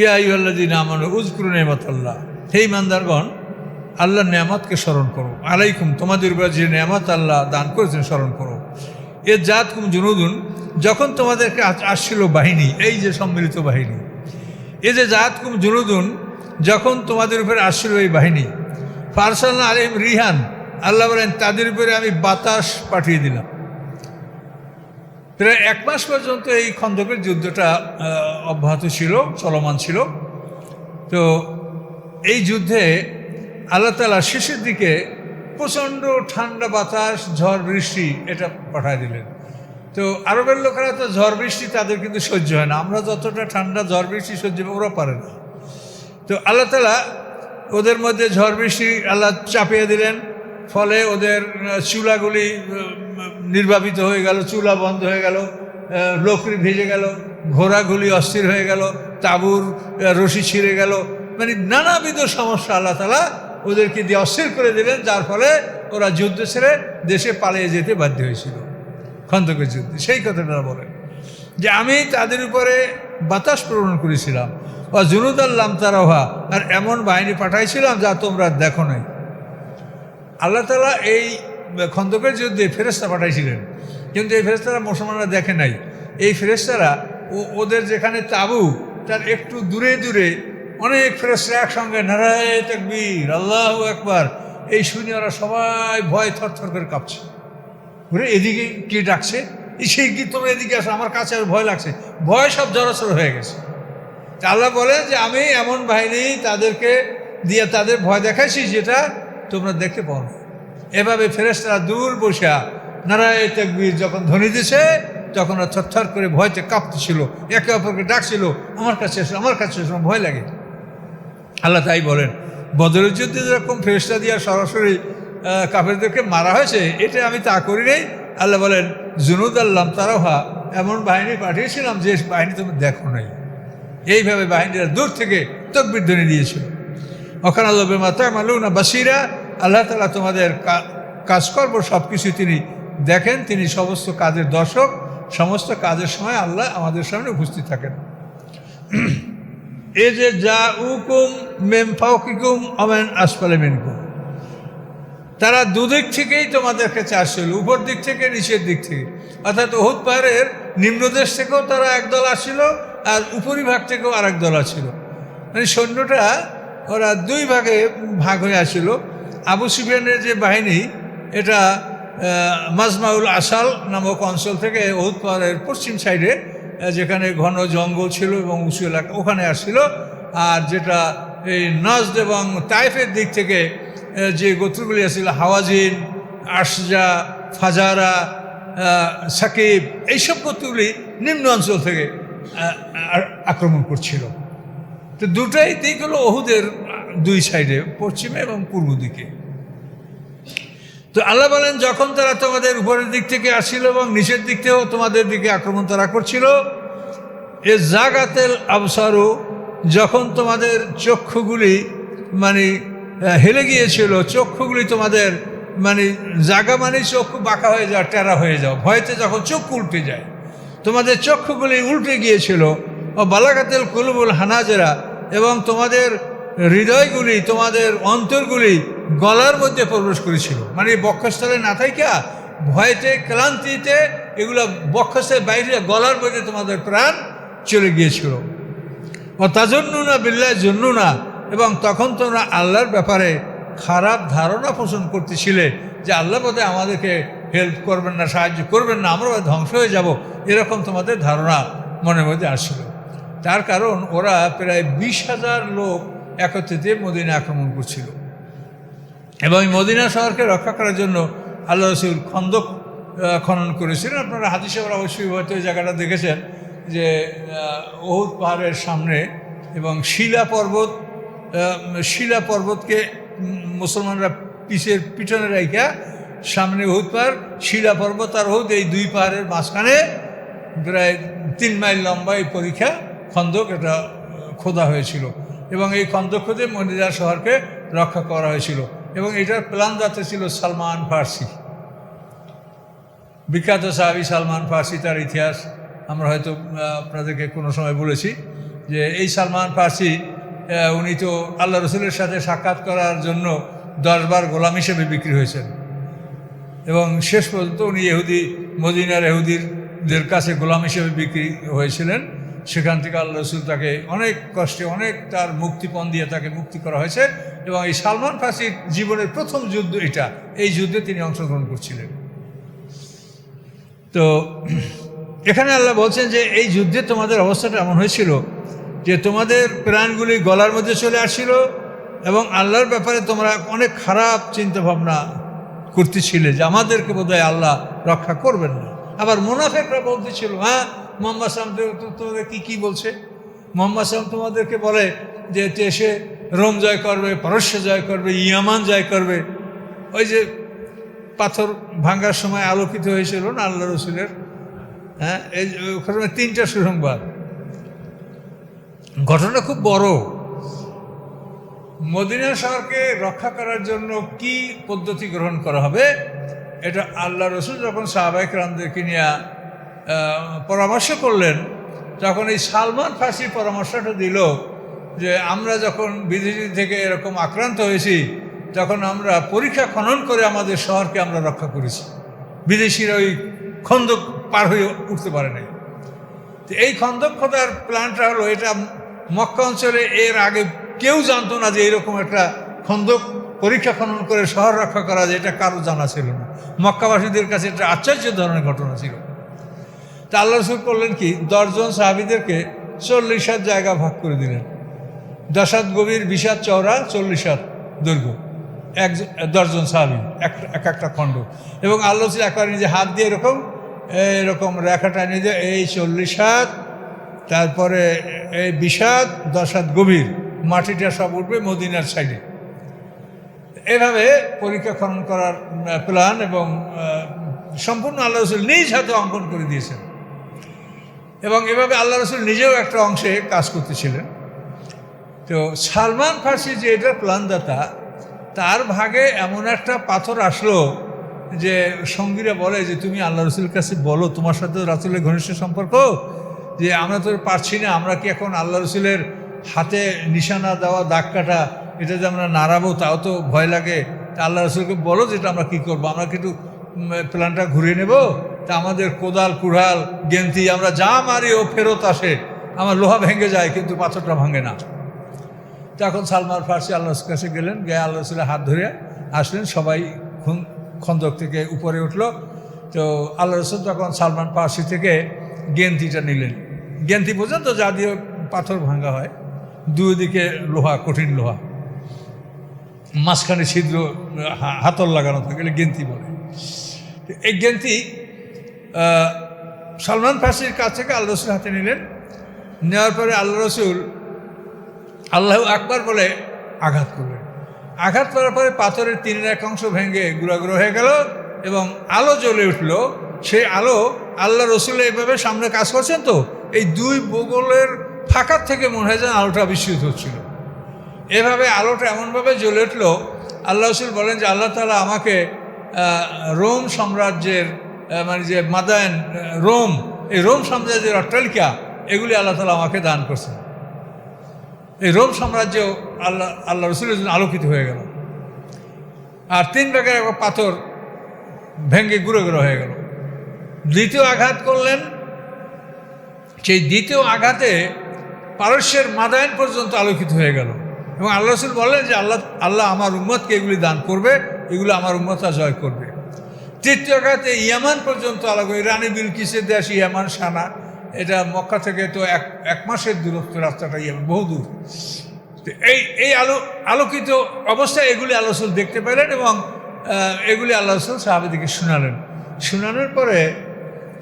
ইয়া ইউল্লাদিন আমানু উজকুর নেমত আল্লাহ হে ইমানদারগণ, আল্লাহর নেয়ামতকে স্মরণ করো। আলাইকুম, তোমাদের উপর যে নেয়ামত আল্লাহ দান করেছেন স্মরণ করো। এ জাত কুম জুনুদুন, যখন তোমাদেরকে আসছিল বাহিনী, এই যে সম্মিলিত বাহিনী। এ যে জাত কুম জুনুদুন, যখন তোমাদের উপরে আসছিল এই বাহিনী। ফারসাল্লাহ আলিম রিহান, আল্লাহ বলেন, তাদের উপরে আমি বাতাস পাঠিয়ে দিলাম। প্রায় এক মাস পর্যন্ত এই খন্দকের যুদ্ধটা অব্যাহত ছিল, চলমান ছিল। তো এই যুদ্ধে আল্লাহ তালা শেষের দিকে প্রচণ্ড ঠান্ডা বাতাস, ঝড় বৃষ্টি এটা পাঠায় দিলেন। তো আরবের লোকেরা তো ঝড় বৃষ্টি তাদের কিন্তু সহ্য হয় না। আমরা যতটা ঠান্ডা ঝড় বৃষ্টি সহ্য ওরা পারে না। তো আল্লাহ তালা ওদের মধ্যে ঝড় বৃষ্টি আল্লাহ চাপিয়ে দিলেন। ফলে ওদের চুলাগুলি নির্বাপিত হয়ে গেল, চুলা বন্ধ হয়ে গেল লোকরি ভেজে গেল, ঘোড়াগুলি অস্থির হয়ে গেল, তাঁবুর রশি ছিঁড়ে গেল মানে নানাবিধ সমস্যা আল্লাহ তালা ওদেরকে দিয়ে অস্থির করে দিলেন, যার ফলে ওরা যুদ্ধ ছেড়ে দেশে পালিয়ে যেতে বাধ্য হয়েছিল। খন্দকের যুদ্ধে, সেই কথাটা বলেন। যে আমি তাদের উপরে বাতাস প্রেরণ করেছিলাম। বা জুনুদ আল্লাম তারাহা আর এমন বাহিনী পাঠাইছিলাম যা তোমরা দেখো নাই। আল্লাহ তালা এই খন্দকের যুদ্ধে ফেরেস্তা পাঠাইছিলেন। কিন্তু এই ফেরেস্তারা মুসলমানরা দেখে নাই। এই ফেরেস্তারা ও ওদের যেখানে তাবু, তার একটু দূরে দূরে অনেক ফেরেস্তা একসঙ্গে নারায় তকবীর, আল্লাহ একবার এই শুনে ওরা সবাই ভয় থরথর করে কাঁপছে। ঘুরে এদিকে কে ডাকছে? সেই কি তোমরা এদিকে আসো? আমার কাছে আর ভয় লাগছে। ভয় সব জড়সড় হয়ে গেছে। আল্লাহ বলে যে, আমি এমন বাহিনী তাদেরকে দিয়ে তাদের ভয় দেখাইছি যেটা তোমরা দেখতে পাও। এভাবে ফেরেস্তারা দূর বসা নারায় তেকবীর যখন ধ্বনি দিছে তখন ওরা থরথর করে ভয়তে কাঁপতেছিল একে অপরকে ডাকছিল আমার কাছে এসো আমার কাছে এসো ভয় লাগে। আল্লাহ তাই বলেন বদরের যুদ্ধে যেরকম ফেরেস্তা দিয়া সরাসরি আহ, কাফেরদেরকে মারা হয়েছে এটা আমি তা করি নাই। আল্লাহ বলেন জুনুদ আল্লাম তারাহা এমন বাহিনী পাঠিয়েছিলাম যে বাহিনী তুমি দেখো নাই। এইভাবে বাহিনীরা দূর থেকে তকবির ধ্বনি দিয়েছিল। ওখানে আল্লাহ মাতা মালু না বাসিরা আল্লাহ তালা তোমাদের কাজকর্ম সব কিছু তিনি দেখেন, তিনি সমস্ত কাজের দর্শক, সমস্ত কাজের সময় আল্লাহ আমাদের সামনে উপস্থিত থাকেন। এ যে যা উকুম মেম ফাউকিকুম অমেন আসপালে মেনকুম। তারা দুদিক থেকেই তোমাদেরকে চাষছিল উপর দিক থেকে নিচের দিক থেকে। অর্থাৎ ওহুদ পাহাড়ের নিম্নদেশ থেকেও তারা একদল আসছিল আর উপরিভাগ থেকেও আরেক দল আসছিল। মানে সৈন্যটা ওরা দুই ভাগে ভাগ হয়ে আসছিল আবু সুফিয়ানের যে বাহিনী, এটা মাজমাউল আসাল নামক অঞ্চল থেকে ওহুদ পাহাড়ের পশ্চিম সাইডে যেখানে ঘন জঙ্গল ছিল এবং উঁচু এলাকা, ওখানে আসছিল আর যেটা এই নজদ এবং তাইফের দিক থেকে যে গোত্রগুলি আসছিল হাওয়াজিন, আশজা, ফাজারা সাকিব, এইসব গোত্রগুলি নিম্ন অঞ্চল থেকে আক্রমণ করছিল। তো দুটাই দিক হলো অহুদের দুই সাইডে, পশ্চিমে এবং পূর্ব দিকে। তো আল্লাহ বলেন, যখন তারা তোমাদের উপরের দিক থেকে আসছিল এবং নিচের দিক থেকেও তোমাদের দিকে আক্রমণ তারা করছিল, এ জাগাতেল আবসারু যখন তোমাদের চক্ষুগুলি মানে হেলে গিয়েছিল, চক্ষুগুলি তোমাদের মানে জাগা মানে চক্ষু বাঁকা হয়ে যাওয়া টেরা হয়ে যাও ভয়তে যখন চক্ষু উল্টে যায়, তোমাদের চক্ষুগুলি উল্টে গিয়েছিল ও বালাকাতেল কুলুবুল হানাজেরা এবং তোমাদের হৃদয়গুলি, তোমাদের অন্তরগুলি গলার মধ্যে প্রবেশ করেছিল। মানে বক্ষস্থলে না থাইকা ভয়তে, ক্লান্তিতে এগুলো বক্ষস্থলের বাইরে গলার মধ্যে তোমাদের প্রাণ চলে গিয়েছিল। ও তাজন্য না বিল্লার জন্য না এবং তখন তোমরা আল্লাহর ব্যাপারে খারাপ ধারণা পোষণ করতেছিলে যে আল্লাহ বোধে আমাদেরকে হেল্প করবেন না, সাহায্য করবেন না, আমরা ধ্বংস হয়ে যাব, এরকম তোমাদের ধারণা মনের মধ্যে আসছিল। তার কারণ ওরা প্রায় বিশ হাজার লোক একত্রিত মদিনা আক্রমণ করছিল। এবং মদিনা শহরকে রক্ষা করার জন্য আল্লাহ রসুল খন্দক খনন করেছিলেন। আপনারা হাদিসে ওরা অবশ্যই হয়তো এই জায়গাটা দেখেছেন যে ওহুদ পাহাড়ের সামনে এবং শিলা পর্বত শিলা পর্বতকে মুসলমানরা পিছের পিছনে রাইখা সামনে ওহুদ পাহাড়, শিলা পর্বত আর ওহুদ এই দুই পাহাড়ের মাঝখানে প্রায় তিন মাইল লম্বা এই পরীক্ষা খন্দক এটা খোদা হয়েছিল। এবং এই খন্দক খুঁজে মনিরা শহরকে রক্ষা করা হয়েছিল। এবং এটার প্ল্যান যাতে ছিল সালমান ফার্সি। বিখ্যাত সাহাবি সালমান ফার্সি তার ইতিহাস। আমরা হয়তো আপনাদেরকে কোনো সময় বলেছি যে এই সালমান ফার্সি উনি তো আল্লাহ রসুলের সাথে সাক্ষাৎ করার জন্য দশবার গোলাম হিসেবে বিক্রি হয়েছেন। এবং শেষ পর্যন্ত উনি ইহুদি, মদিনার ইহুদিদের কাছে গোলাম হিসেবে বিক্রি হয়েছিলেন। সেখান থেকে আল্লাহ রসুল তাকে অনেক কষ্টে, অনেক তার মুক্তিপণ দিয়ে তাকে মুক্তি করা হয়েছে। এবং এই সালমান ফার্সির জীবনের প্রথম যুদ্ধ এটা, এই যুদ্ধে তিনি অংশগ্রহণ করছিলেন। তো, এখানে আল্লাহ বলছেন যে, এই যুদ্ধে তোমাদের অবস্থাটা এমন হয়েছিল যে, তোমাদের প্রাণগুলি গলার মধ্যে চলে আসছিল এবং আল্লাহর ব্যাপারে তোমরা অনেক খারাপ চিন্তা ভাবনা করতেছিলে যে, আমাদেরকে বোধহয় আল্লাহ রক্ষা করবেন না। আবার মোনাফেকরা বলতেছিল হ্যাঁ মোহাম্মদ সালাম তোমাদের কি কি বলছে? মোহাম্মদ সালাম তোমাদেরকে বলে যে এসে রোম জয় করবে, পারস্য জয় করবে, ইয়ামান জয় করবে। ওই যে পাথর ভাঙার সময় আলোকিত হয়েছিল না আল্লাহ রসুলের? হ্যাঁ এই ওখানে তিনটা সুসংবাদ। ঘটনা খুব বড়। মদিনা শহরকে রক্ষা করার জন্য কি পদ্ধতি গ্রহণ করা হবে? এটা আল্লাহ রসুল যখন সাহাবাহিক রামদেরকে নিয়ে পরামর্শ করলেন তখন এই সালমান ফার্সি পরামর্শটা দিল যে আমরা যখন বিদেশি থেকে এরকম আক্রান্ত হয়েছি তখন আমরা পরীক্ষা খনন করে আমাদের শহরকে আমরা রক্ষা করেছি। বিদেশিরা ওই খন্দক পার হয়ে উঠতে পারে নাই। তো এই খন্দক খোদার প্ল্যানটা হলো, এটা মক্কা অঞ্চলে এর আগে কেউ জানতো না যে এরকম একটা খন্দক পরীক্ষা খনন করে শহর রক্ষা করা যায়, এটা কারও জানা ছিল না। মক্কাবাসীদের কাছে এটা আশ্চর্য ধরনের ঘটনা ছিল। তা আল্লাহ রসুল করলেন কি? দশজন সাহাবিদেরকে চল্লিশ হাত জায়গা ভাগ করে দিলেন। দশ হাত গভীর হাত চওড়া চল্লিশ হাত দৈর্ঘ্য। এক দশজন সাহাবি, এক এক একটা খণ্ড। এবং আল্লাহ রসুল একবার নিজে হাত দিয়ে এরকম এরকম রেখাটা দিয়ে, এই চল্লিশ হাত তারপরে এই বিশ হাত দশ গভীর, মাটিটা সব উঠবে মদিনার সাইডে। এভাবে পরীক্ষা খনন করার প্ল্যান এবং সম্পূর্ণ আল্লাহ রসুল নিজ হাতে অঙ্কন করে দিয়েছেন। এবং এভাবে আল্লাহ রসুল নিজেও একটা অংশে কাজ করতেছিলেন। তো সালমান ফার্সি যে এটার প্ল্যানদাতা তার ভাগে এমন একটা পাথর আসলো যে সঙ্গীরা বলে যে, তুমি আল্লাহ রসুলের কাছে বলো, তোমার সাথে রাসুলের ঘনিষ্ঠ সম্পর্ক, যে আমরা তো পারছি না, আমরা কি এখন আল্লাহ রসুলের হাতে নিশানা দেওয়া, দাগ কাটা, এটা যে আমরা নাড়াবো, তাও তো ভয় লাগে। তা আল্লাহ রসুলকে বলো যেটা আমরা কি করব? আমরা কিন্তু প্ল্যানটা ঘুরিয়ে নেব? তা আমাদের কোদাল, কুড়াল গেন্তি আমরা যা মারি ও ফেরত আসে, আমার লোহা ভেঙে যায়, কিন্তু পাথরটা ভাঙে না। তখন সালমান ফার্সি আল্লাহ কাছে গেলেন, গিয়ে আল্লাহ রসুলের হাত ধরে আসলেন, সবাই খুন- খন্দক থেকে উপরে উঠল। তো আল্লাহ রসুল তখন সালমান ফার্সি থেকে গেন্তিটা নিলেন। গেন্তি পর্যন্ত যা দিয়ে পাথর ভাঙা হয় দুই দিকে লোহা, কঠিন লোহা। মাঝখানে ছিদ্র হাতল লাগানো থাকে গেন্তি বলে। এই গেন্তি সালমান ফার্সির কাছ থেকে আল্লাহ রসুল হাতে নিলেন। নেওয়ার পরে আল্লাহ রসুল আল্লাহ আকবার বলে আঘাত করলেন। আঘাত করার পরে পাথরের তিন এক অংশ ভেঙে গুঁড়াগুঁড়ো হয়ে গেল এবং আলো জ্বলে উঠল। সেই আলো আল্লাহ রসুল এইভাবে সামনে কাজ করছেন তো, এই দুই বগলের ফাঁকার থেকে মনে হয় যেন আলোটা বিস্মিত হচ্ছিল। এভাবে আলোটা এমনভাবে জ্বলে উঠল, আল্লাহ রসুল বলেন যে আল্লাহ তালা আমাকে রোম সাম্রাজ্যের মানে যে মাদায়ন রোম, এই রোম সাম্রাজ্যের অট্টালিকা, এগুলি আল্লাহ তালা আমাকে দান করছেন। এই রোম সাম্রাজ্য আল্লাহ আল্লাহ রসুলের জন্য আলোকিত হয়ে গেল। আর তিন ভাগের পাথর ভেঙ্গে গুঁড়ো গুঁড়ো হয়ে গেল। দ্বিতীয় আঘাত করলেন, সেই দ্বিতীয় আঘাতে পারস্যের মাদায়ন পর্যন্ত আলোকিত হয়ে গেল। এবং আল্লাহ রসুল বললেন যে, আল্লাহ আল্লাহ আমার উম্মতকে এগুলি দান করবে, এগুলো আমার উম্মতরা জয় করবে। তৃতীয় আঘাতে ইয়ামান পর্যন্ত আলোক রানী বিলকিসের দেশ ইয়ামান সানা। এটা মক্কা থেকে তো এক এক মাসের দূরত্ব, রাস্তাটা ইয়ামান, বহু দূর। এই এই আলো, আলোকিত অবস্থায় এগুলি রসুল দেখতে পেলেন এবং এগুলি আল্লাহ রসুল সাহাবিদিকে শোনালেন। শোনানোর পরে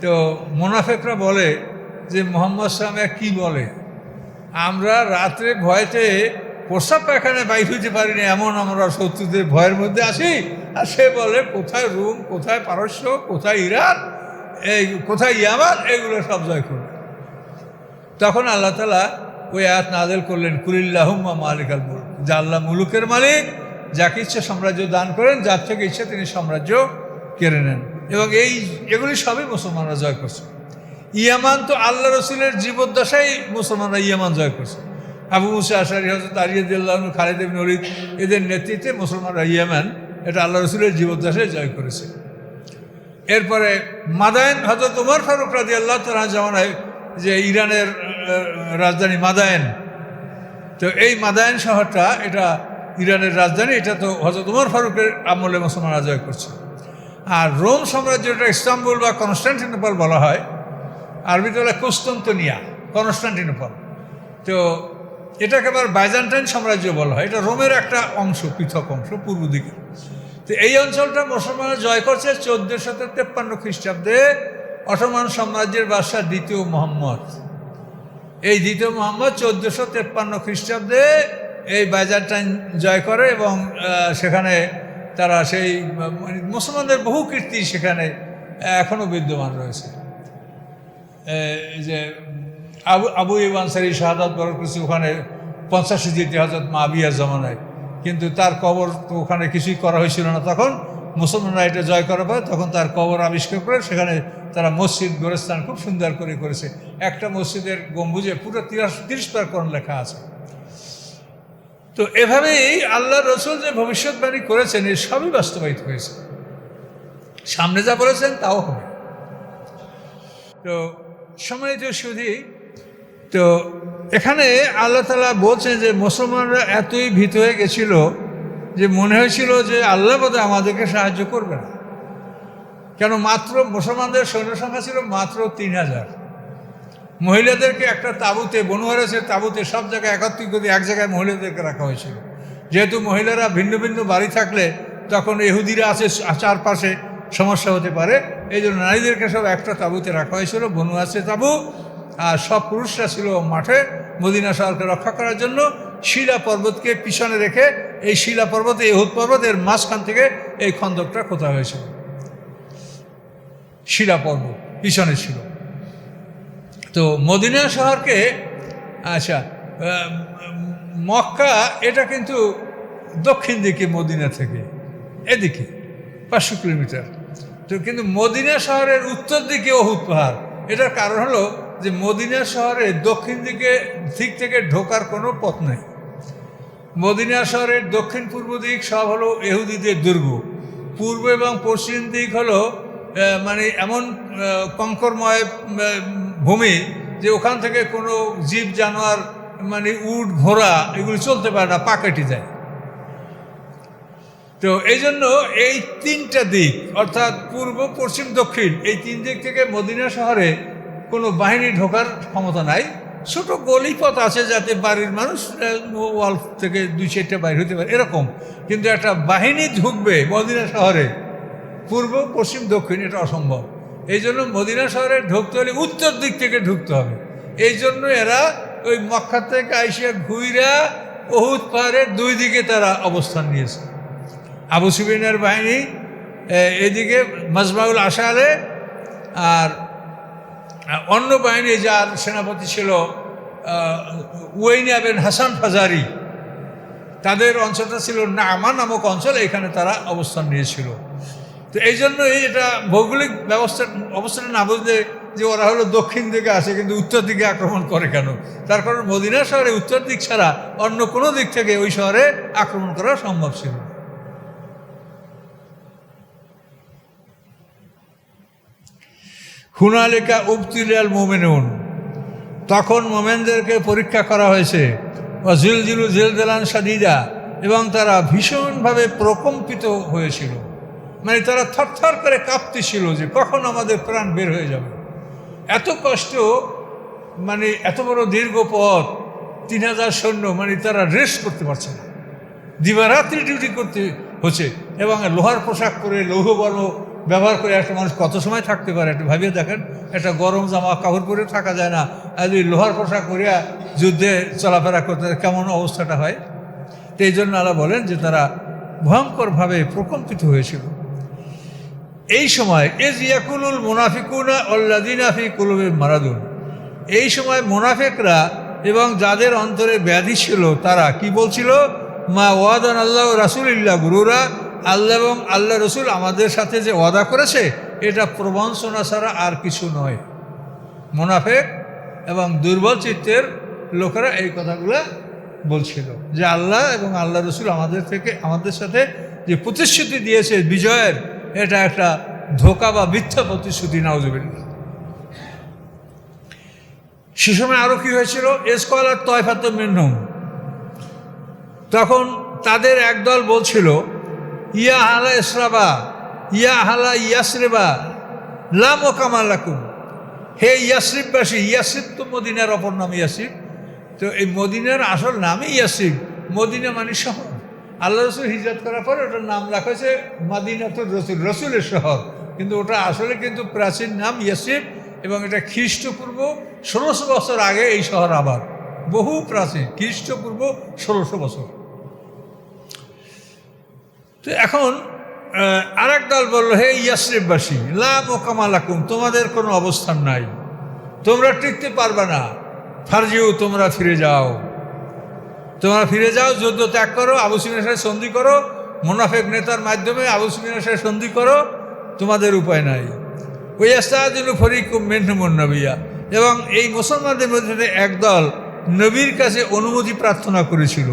তো মোনাফেকরা বলে যে, মোহাম্মদ সালামে কি বলে? আমরা রাত্রে ভয়তে প্রস্রাব পায়খানায় বাইর হইতে পারি না এমন আমরা শত্রুদের ভয়ের মধ্যে আসি আর সে বলে, কোথায় রুম, কোথায় পারস্য, কোথায় ইরান, এই, কোথায় ইয়ামান, এগুলো সব জয় করবে। তখন আল্লাহ তালা ওই আয়াত নাজেল করলেন, কুলিল্লাহুম্মা মালিক আল মুলুক। যা আল্লাহ মুলুকের মালিক, যাকে ইচ্ছে সাম্রাজ্য দান করেন, যার থেকে ইচ্ছে তিনি সাম্রাজ্য কেড়ে নেন। এবং এই, এগুলি সবই মুসলমানরা জয় করছে। ইয়ামান তো আল্লাহ রসুলের জীবদ্দশাই মুসলমানরা ইয়ামান জয় করছে। আবু মুসা আশারি হজরত আরিয়াদুল্লাহ খালেদ ইবনে ওলিদ, এদের নেতৃত্বে মুসলমানরা ইয়ামান, এটা আল্লাহ রসুলের জীবদ্দাসে জয় করেছে। এরপরে মাদায়ন হজরত উমর ফারুক রাজি আল্লাহ তালা জামানায় যে ইরানের রাজধানী মাদায়ন। তো এই মাদায়ন শহরটা, এটা ইরানের রাজধানী, এটা তো হজরত উমর ফারুকের আমলে মুসলমানরা জয় করছে। আর রোম সাম্রাজ্যটা ইস্তাম্বুল বা কনস্টান্টিনোপল বলা হয়, আরবিতে বলে কুস্তন্তনিয়া, কনস্টান্টিনোপল। তো এটাকে আবার বাইজান্টাইন সাম্রাজ্য বলা হয়। এটা রোমের একটা অংশ, পৃথক অংশ, পূর্ব দিকে। তো এই অঞ্চলটা মুসলমানরা জয় করছে চোদ্দশত তেপ্পান্ন খ্রিস্টাব্দে অটোমান সাম্রাজ্যের বাদশাহ দ্বিতীয় মোহাম্মদ। এই দ্বিতীয় মোহাম্মদ চোদ্দশো তেপ্পান্ন খ্রিস্টাব্দে এই বাইজান্টাইন জয় করে এবং সেখানে তারা সেই মানে মুসলমানদের বহু কীর্তি সেখানে এখনও বিদ্যমান রয়েছে। যে আবু আবু ইবানসারি শাহাদাত বরফ করেছে, ওখানে পঞ্চাশি জিতে হজরত মাবিয়ার জমানায়। কিন্তু তার কবর তো ওখানে কিছুই করা হয়েছিল না। তখন মুসলমানরা এটা জয় করার পরে তখন তার কবর আবিষ্কার করে সেখানে তারা মসজিদ, গোরস্থান খুব সুন্দর করে করেছে। একটা মসজিদের গম্বুজে পুরো তিরাশ, তিরিশ কোরআন লেখা আছে। তো এভাবেই আল্লাহ রসুল যে ভবিষ্যৎবাণী করেছেন, এ সবই বাস্তবায়িত হয়েছে। সামনে যা বলেছেন, তাও হবে। তো সময় সম্মানিত সুধী তো এখানে আল্লাহ তালা বলছেন যে মুসলমানরা এতই ভীত হয়ে গেছিল যে মনে হয়েছিল যে আল্লাহ বোধহয় আমাদেরকে সাহায্য করবে না। কেন মাত্র মুসলমানদের সৈন্য সংখ্যা ছিল মাত্র তিন হাজার। মহিলাদেরকে একটা তাঁবুতে বনুয়ারেসের তাঁবুতে সব জায়গায় একত্রিত করে এক জায়গায় মহিলাদেরকে রাখা হয়েছিল। যেহেতু মহিলারা ভিন্ন ভিন্ন বাড়ি থাকলে তখন এহুদিরা আছে চারপাশে সমস্যা হতে পারে। এই জন্য নারীদেরকে সব একটা তাঁবুতে রাখা হয়েছিল বনুয়াসে তাঁবু আর সব পুরুষরা ছিল মাঠে মদিনা শহরকে রক্ষা করার জন্য। শিলা পর্বতকে পিছনে রেখে এই শিলা পর্বত, এই হুদ পর্বত, এর মাঝখান থেকে এই খন্দকটা কোথা হয়েছিল শিলা পর্বত পিছনে ছিল। তো মদিনা শহরকে আচ্ছা মক্কা, এটা কিন্তু দক্ষিণ দিকে মদিনা থেকে, এদিকে, পাঁচশো কিলোমিটার। তো কিন্তু মদিনা শহরের উত্তর দিকে অহুত পাহাড়, এটার কারণ হলো যে মদিনা শহরে দক্ষিণ দিকে, দিক থেকে ঢোকার কোনো পথ নেই। মদিনা শহরের দক্ষিণ পূর্ব দিক সব হলো এহুদিদের দুর্গ। পূর্ব এবং পশ্চিম দিক হলো মানে এমন কঙ্করময় ভূমি যে ওখান থেকে কোনো জীব, জানোয়ার মানে উট, ঘোড়া এগুলি চলতে পারে না পা কেটে যায়। তো এই জন্য এই তিনটা দিক, অর্থাৎ পূর্ব, পশ্চিম, দক্ষিণ, এই তিন দিক থেকে মদিনা শহরে কোনো বাহিনী ঢোকার ক্ষমতা নাই। ছোট গলিপথ আছে যাতে বাড়ির মানুষ ওয়াল থেকে দুই চারটে বাইর হতে পারে, এরকম। কিন্তু একটা বাহিনী ঢুকবে মদিনা শহরে, পূর্ব, পশ্চিম, দক্ষিণ, এটা অসম্ভব। এই জন্য মদিনা শহরে ঢুকতে হলে উত্তর দিক থেকে ঢুকতে হবে। এই জন্য এরা ওই মক্কা থেকে আইসিয়া ঘুইরা বহুত পাহাড়ের দুই দিকে তারা অবস্থান নিয়েছে। আবু সুবিনের বাহিনী এদিকে মাজমাউল আশারে আর অন্য বাহিনী যার সেনাপতি ছিল উইনা বিন হাসান ফাজারি, তাদের অঞ্চলটা ছিল না নামা নামক অঞ্চল, এখানে তারা অবস্থান নিয়েছিল। তো এই জন্য এটা ভৌগোলিক ব্যবস্থা অবস্থাটা না বুঝলে যে ওরা হলো দক্ষিণ দিকে আসে, কিন্তু উত্তর দিকে আক্রমণ করে কেন? তার কারণ মদিনা শহরে উত্তর দিক ছাড়া অন্য কোনো দিক থেকে ওই শহরে আক্রমণ করা সম্ভব ছিল হুনালিকা উবতিলাল মোমেনুন। তখন মোমেনদেরকে পরীক্ষা করা হয়েছে জিলজিলু জিলজালান সাদিদা এবং তারা ভীষণভাবে প্রকম্পিত হয়েছিল। মানে তারা থরথর করে কাঁপতেছিল যে কখন আমাদের প্রাণ বের হয়ে যাবে। এত কষ্ট মানে এত বড় দীর্ঘ পথ, তিন হাজার সৈন্য মানে তারা রেস্ট করতে পারছে না। দিবারাত্রি ডিউটি করতে হচ্ছে, এবং লোহার পোশাক পরে লৌহ বর্ণ ব্যবহার করে একটা মানুষ কত সময় থাকতে পারে একটু ভাবিয়ে দেখেন, একটা গরম জামা কাপড় পরে থাকা যায় না, আর যদি লোহার পোশাক পরিয়া যুদ্ধে চলাফেরা করতে কেমন অবস্থাটা হয়? তো এই জন্য আল্লাহ বলেন যে তারা ভয়ঙ্করভাবে প্রকম্পিত হয়েছিল। এই সময়, এজ ইয়াকুলুল মুনাফিকুনা অল্লাদিনাফি কুলুবে মারাদুন। এই সময় মুনাফেকরা এবং যাদের অন্তরে ব্যাধি ছিল তারা কি বলছিল? মা ওয়াদান আল্লাহ রাসুলিল্লাহ গুরুরা আল্লাহ এবং আল্লাহ রসুল আমাদের সাথে যে ওয়াদা করেছে, এটা প্রবঞ্চনা ছাড়া আর কিছু নয়। মোনাফেক এবং দুর্বল চিত্তের লোকেরা এই কথাগুলো বলছিল যে আল্লাহ এবং আল্লাহ রসুল আমাদের থেকে, আমাদের সাথে যে প্রতিশ্রুতি দিয়েছে বিজয়ের, এটা একটা ধোকা বা মিথ্যা প্রতিশ্রুতি নাউজুবিল্লা সে সময় আরও কী হয়েছিল? এসকলার তয়ফাত মিন্নুম তখন তাদের একদল বলছিল ইয়া হালা ইসরাবা, ইয়া হালা ইয়াসরেবা, লাম কামালাকুম হে ইয়াসরিফবাসী ইয়াসিফ তো মদিনার অপর নাম ইয়াসিফ তো এই মদিনার আসল নামই ইয়াসিফ মদিনা মানে শহর। আল্লাহ রসুল হিজরত করার পরে ওটার নাম রাখা হয়েছে মাদিনাতুর রসুল, রসুলের শহর। কিন্তু ওটা আসলে কিন্তু প্রাচীন নাম ইয়াসিফ এবং এটা খ্রিস্টপূর্ব ষোলোশো বছর আগে এই শহর আবার। বহু প্রাচীন, খ্রিস্টপূর্ব ষোলোশো বছর। তো এখন আর দল বলল, হে ইয়াসরিফবাসী, লাভ ও কামালাকুম তোমাদের কোনো অবস্থান নাই। তোমরা টিকতে পারবে না। ফার্জিও তোমরা ফিরে যাও। তোমরা ফিরে যাও যুদ্ধ ত্যাগ করো, আবু সিমের সাথে সন্ধি করো। মোনাফেক নেতার মাধ্যমে আবু সিমের সাথে সন্ধি করো। তোমাদের উপায় নাই। ওই আস্তাদিন ফরিকুম মেন্নমন নবিয়া এবং এই মুসলমানদের মধ্যে একদল নবীর কাছে অনুমতি প্রার্থনা করেছিল।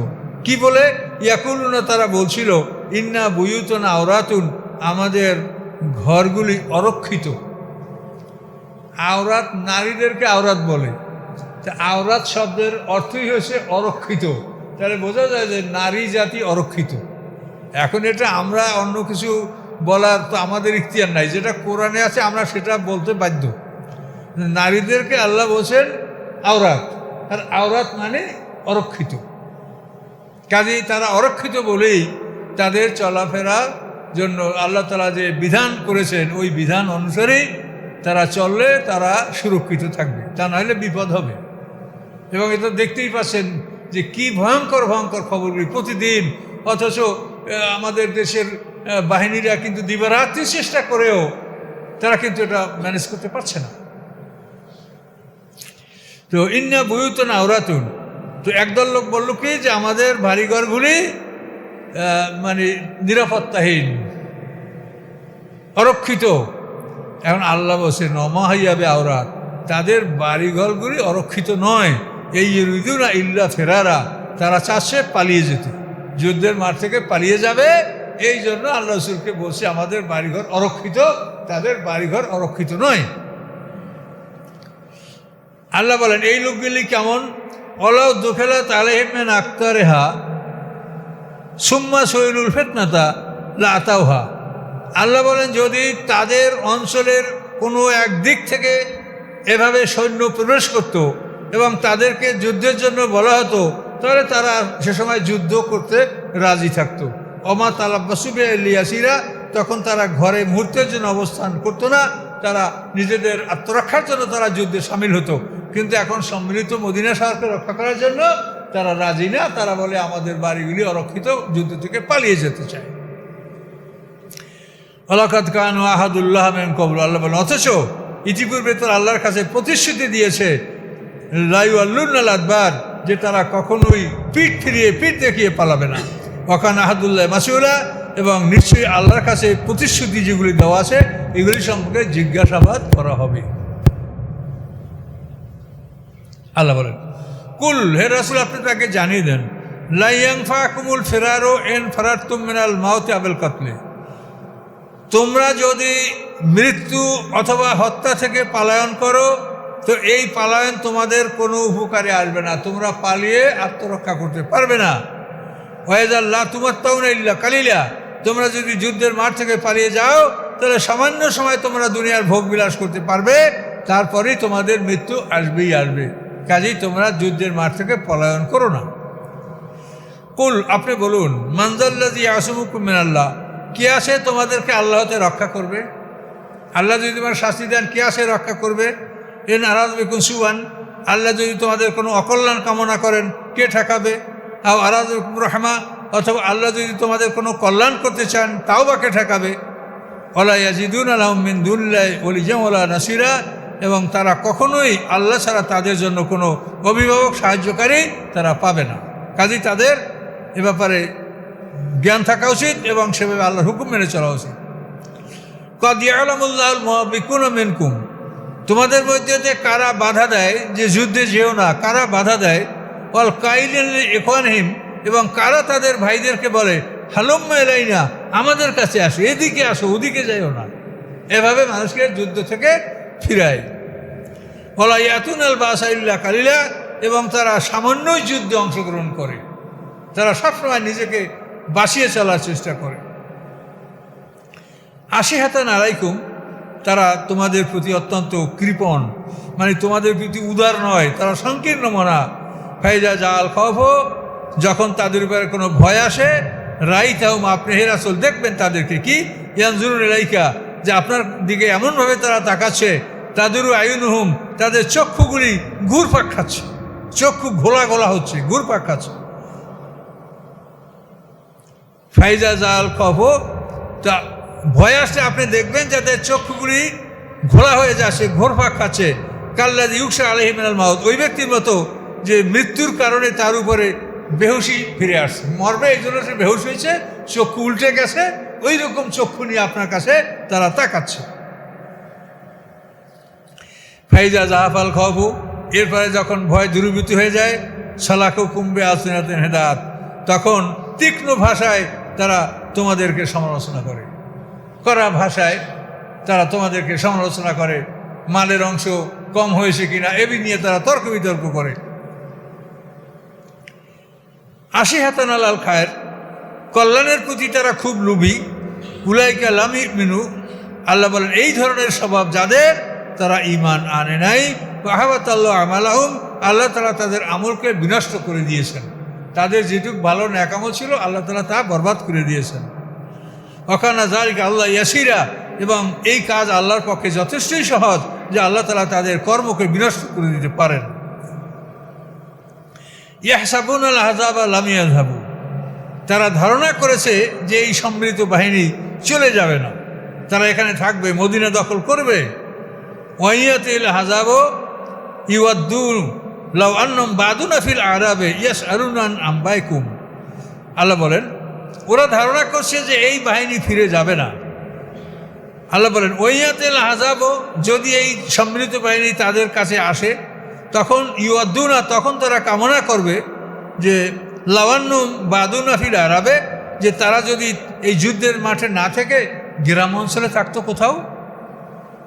কি বলে? ইয়াকুলুনা, তারা বলছিল ইন্না বুয়ুতনা আওরাতুন, আমাদের ঘরগুলি অরক্ষিত। আওরাত নারীদেরকে আওরাত বলে। তা আওরাত শব্দের অর্থই হয়েছে অরক্ষিত। তাহলে বোঝা যায় যে নারী জাতি অরক্ষিত। এখন এটা আমরা অন্য কিছু বলার তো আমাদের ইখতিয়ার নাই। যেটা কোরআনে আছে, আমরা সেটা বলতে বাধ্য। নারীদেরকে আল্লাহ বলছেন আওরাত। আর আওরাত মানে অরক্ষিত। কাজেই তারা অরক্ষিত বলেই তাদের চলাফেরার জন্য আল্লাহ তালা যে বিধান করেছেন, ওই বিধান অনুসারেই তারা চললে তারা সুরক্ষিত থাকবে, তা নাহলে বিপদ হবে। এবং এটা দেখতেই পাচ্ছেন যে কি ভয়ঙ্কর ভয়ঙ্কর খবরগুলি প্রতিদিন, অথচ আমাদের দেশের বাহিনীরা কিন্তু দিবারাত্রি চেষ্টা করেও তারা কিন্তু এটা ম্যানেজ করতে পারছে না। তো ইন্না না ওরাতুন তো একদল লোক বলল কি যে, আমাদের বাড়িঘরগুলি মানে নিরাপত্তাহীন, অরক্ষিত। এখন আল্লাহ বসে নমা হইয়াবে আওরাত তাদের বাড়িঘরগুলি অরক্ষিত নয়। এই ইরুদুনা ইল্লা ফেরারা তারা চাচ্ছে পালিয়ে যেতে। যুদ্ধের মাঠ থেকে পালিয়ে যাবে। এই জন্য আল্লাহ রসুলকে বলছে, আমাদের বাড়িঘর অরক্ষিত, তাদের বাড়িঘর অরক্ষিত নয়। আল্লাহ বলেন, এই লোকগুলি কেমন? অলাউ দুফেলা তালেহেমেন আক্তারেহা সুম্মা সৈনুল ফেতনাতা লাতাউহা আল্লাহ বলেন, যদি তাদের অঞ্চলের কোনো এক দিক থেকে এভাবে সৈন্য প্রবেশ করত এবং তাদেরকে যুদ্ধের জন্য বলা হতো, তাহলে তারা সে সময় যুদ্ধ করতে রাজি থাকতো। অমা তালাব্বাসুবে লিয়াসিরা তখন তারা ঘরে মুহূর্তের জন্য অবস্থান করতো না, তারা নিজেদের আত্মরক্ষার জন্য তারা যুদ্ধে সামিল হতো। কিন্তু এখন সম্মিলিত মদিনা শহরকে রক্ষা করার জন্য তারা রাজি না, তারা বলে আমাদের বাড়িগুলি অরক্ষিত, যুদ্ধ থেকে পালিয়ে যেতে চায়। অলাকাত কান আহাদুল্লাহ মেন কবর আল্লাহ বলেন, অথচ ইতিপূর্বে তারা আল্লাহর কাছে প্রতিশ্রুতি দিয়েছে লাইউ আল্লুল আকবার যে তারা কখনোই পিঠ ফিরিয়ে, পিঠ দেখিয়ে পালাবে না। ওখান আহাদুল্লাহ মাসিউলা, এবং নিশ্চয়ই আল্লাহর কাছে প্রতিশ্রুতি যেগুলি দেওয়া আছে, এগুলি সম্পর্কে জিজ্ঞাসাবাদ করা হবে। আল্লাহ বলেন কুল, হে রাসুল, আপনি তাকে জানিয়ে দেন। লাইয়াংফা কুমুল ফেরারো এন ফেরার তুমিনাল মাওতে আবেল কাতলে। তোমরা যদি মৃত্যু অথবা হত্যা থেকে পালায়ন করো, তো এই পালায়ন তোমাদের কোনো উপকারে আসবে না। তোমরা পালিয়ে আত্মরক্ষা করতে পারবে না। ওয়াইজাল্লাহ তোমার তাও না ইল্লা কালিলা। তোমরা যদি যুদ্ধের মাঠ থেকে পালিয়ে যাও, তাহলে সামান্য সময় তোমরা দুনিয়ার ভোগ বিলাস করতে পারবে। তারপরেই তোমাদের মৃত্যু আসবেই আসবে। কাজেই তোমরা যুদ্ধের মাঠ থেকে পলায়ন করো না। কুল, আপনি বলুন মানজাল্লাজি আসুমুক মিনাল্লাহ, কে আসে তোমাদেরকে আল্লাহতে রক্ষা করবে? আল্লাহ যদি তোমার শাস্তি দেন, কে আসে রক্ষা করবে? এ নারাজ বেকুন সুবান আল্লাহ যদি তোমাদের কোনো অকল্যাণ কামনা করেন, কে ঠেকাবে? আও আরাজ রহমা, অথবা আল্লাহ যদি তোমাদের কোনো কল্যাণ করতে চান, তাও বা কে ঠেকাবে? ওলা ইয়াজিদুন আলমিন দুল্লাহ অলিজাম ওলা নাসিরা এবং তারা কখনোই আল্লাহ ছাড়া তাদের জন্য কোনো অভিভাবক সাহায্যকারী তারা পাবে না। কাজেই তাদের এ ব্যাপারে জ্ঞান থাকা উচিত এবং সেভাবে আল্লাহর হুকুম মেনে চলা উচিত। কদিয়ালামুল্লাহ মহাবিকুন মেনকুম। তোমাদের মধ্যে যে কারা বাধা দেয়, যে যুদ্ধে যেও না, কারা বাধা দেয় অল কাইলেন এখানহিম এবং কারা তাদের ভাইদেরকে বলে, হালম্মা এলাই না আমাদের কাছে আসো, এদিকে আসো, ওদিকে যাইও না। এভাবে মানুষকে যুদ্ধ থেকে ফিরায়। বলা ইয়াতুন বাসাইল্লা কালিলা এবং তারা সামান্যই যুদ্ধে অংশগ্রহণ করে। তারা সবসময় নিজেকে বাঁচিয়ে চলার চেষ্টা করে। আশি হাতান আলাইকুম, তারা তোমাদের প্রতি অত্যন্ত কৃপণ মানে তোমাদের প্রতি উদার নয়, তারা সংকীর্ণ মনা। ফাইজা জাল খফ, যখন তাদের উপরে কোনো ভয় আসে রাই তাহম আপনি হেরাসল দেখবেন তাদেরকে কি? ইয়ানজুরুন রাইকা যে আপনার দিকে এমনভাবে তারা তাকাচ্ছে, তাদেরও আয়ুনহুম তাদের চক্ষুগুলি ঘুরপাক খাচ্ছে, চক্ষু ঘোলা ঘোলা হচ্ছে, ঘুরপাক খাচ্ছে। ফাইজা জাল খফ তা ভয় আসলে আপনি দেখবেন যাতে চক্ষুগুলি ঘোলা হয়ে যাচ্ছে ঘোরফাক খাচ্ছে। কাল্লাদি ইউকসা আলহিমিনাল মাহত ওই ব্যক্তির মতো যে মৃত্যুর কারণে তার উপরে বেহুশি ফিরে আসছে। মরবে, এই জন্য সে বেহুশ হয়েছে, চক্ষু উল্টে গেছে, ওই রকম চক্ষু নিয়ে আপনার কাছে তারা তাকাচ্ছে। ফাইজা জাহাফাল খবু এরপরে যখন ভয় দূরীভূত হয়ে যায় সালাকু কুম্বে আসিনাতেন হেদাত তখন তীক্ষ্ণ ভাষায় তারা তোমাদেরকে সমালোচনা করে। করা ভাষায় তারা তোমাদেরকে সমালোচনা করে, মালের অংশ কম হয়েছে কিনা এবি নিয়ে তারা তর্ক বিতর্ক করে। আশি হাতান আল খায়ের কল্যাণের প্রতি তারা খুব লোভী, উলাইকা লামি মিনু আল্লাহ বলেন, এই ধরনের স্বভাব যাদের, তারা ইমান আনে নাই। আহাবাত আল্লাহ আমালাহুম, আল্লাহ তালা তাদের আমলকে বিনষ্ট করে দিয়েছেন। তাদের যেটুক ভালো ন্যাকামল ছিল, আল্লাহ তালা তা বরবাদ করে দিয়েছেন। অকানা জারিক আল্লাহ ইয়াসিরা, এবং এই কাজ আল্লাহর পক্ষে যথেষ্টই সহজ যে আল্লাহ তালা তাদের কর্মকে বিনষ্ট করে দিতে পারেন। ইয়াহসাবুন আল হাজাব আলামিয়াজাবু তারা ধারণা করেছে যে এই সম্মিলিত বাহিনী চলে যাবে না। তারা এখানে থাকবে, মদিনা দখল করবে। ওয়াইয়াতিল হাজাবো ইউদ্দুন লাউ আন্নম বাদুনা ফিল আরাবে ইয়াস আরুনান আম্বাইকুম। আল্লাহ বলেন, ওরা ধারণা করছে যে এই বাহিনী ফিরে যাবে না। আল্লাহ বলেন ওইয়াতেল হাজাবো যদি এই সম্মিলিত বাহিনী তাদের কাছে আসে, তখন ইউদ্দুনা তখন তারা কামনা করবে যে লাওয়ান্ন বাদুনা ফিল আরাবে, যে তারা যদি এই যুদ্ধের মাঠে না থেকে গ্রাম অঞ্চলে থাকতো কোথাও?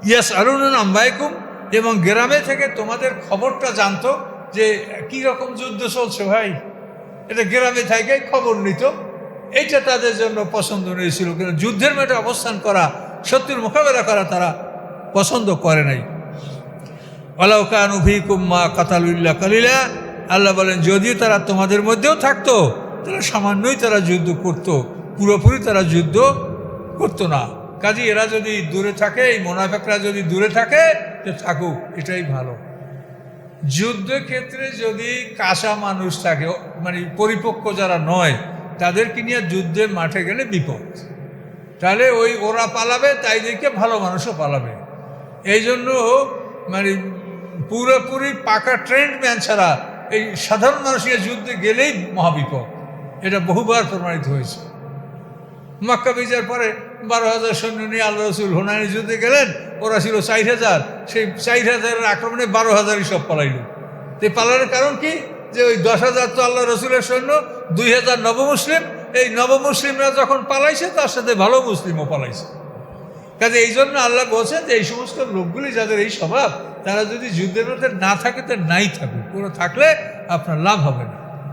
ইয়াস আরুন আম্বাইকুম এবং গ্রামে থেকে তোমাদের খবরটা জানতো যে কি রকম যুদ্ধ চলছে ভাই। এটা গ্রামে থেকে খবর নিত। এইটা তাদের জন্য পছন্দ ছিল কিন্তু যুদ্ধের মাঠে অবস্থান করা, শত্রুর মোকাবেলা করা তারা পছন্দ করে নাই। অলাউকান উফিকুম্মা কাতালুল্লাহ কালিলা। আল্লাহ বলেন, যদিও তারা তোমাদের মধ্যেও থাকতো, তারা সামান্যই তারা যুদ্ধ করত। পুরোপুরি তারা যুদ্ধ করতো না। কাজে এরা যদি দূরে থাকে, এই মোনাফেকরা যদি দূরে থাকে, তো থাকুক, এটাই ভালো। যুদ্ধক্ষেত্রে যদি কাঁচা মানুষ থাকে মানে পরিপক্ক যারা নয়, তাদেরকে নিয়ে যুদ্ধে মাঠে গেলে বিপদ। তাহলে ওই ওরা পালাবে, তাই দেখে ভালো মানুষও পালাবে। এই জন্য মানে পুরোপুরি পাকা ট্রেন্ড ম্যান ছাড়া এই সাধারণ মানুষের যুদ্ধে গেলেই মহাবিপদ। এটা বহুবার প্রমাণিত হয়েছে। মক্কা বিজয়ের পরে বারো হাজার সৈন্য নিয়ে আল্লাহ রসুল হোনানি যুদ্ধে গেলেন, ওরা ছিল চার হাজার। সেই চার হাজারের আক্রমণে বারো হাজারই সব পালাইল। তো পালানোর কারণ কি? যে ওই দশ হাজার তো আল্লাহ রসুলের সৈন্য, দুই হাজার নবমুসলিম। এই নবমুসলিমরা যখন পালাইছে, তার সাথে ভালো মুসলিমও পালাইছে। কাজে এই জন্য আল্লাহ বলছেন যে এই সমস্ত লোকগুলি, যাদের এই স্বভাব, তারা যদি যুদ্ধের মধ্যে না থাকে, তো নাই থাকুক। কোনো থাকলে আপনার লাভ হবে না।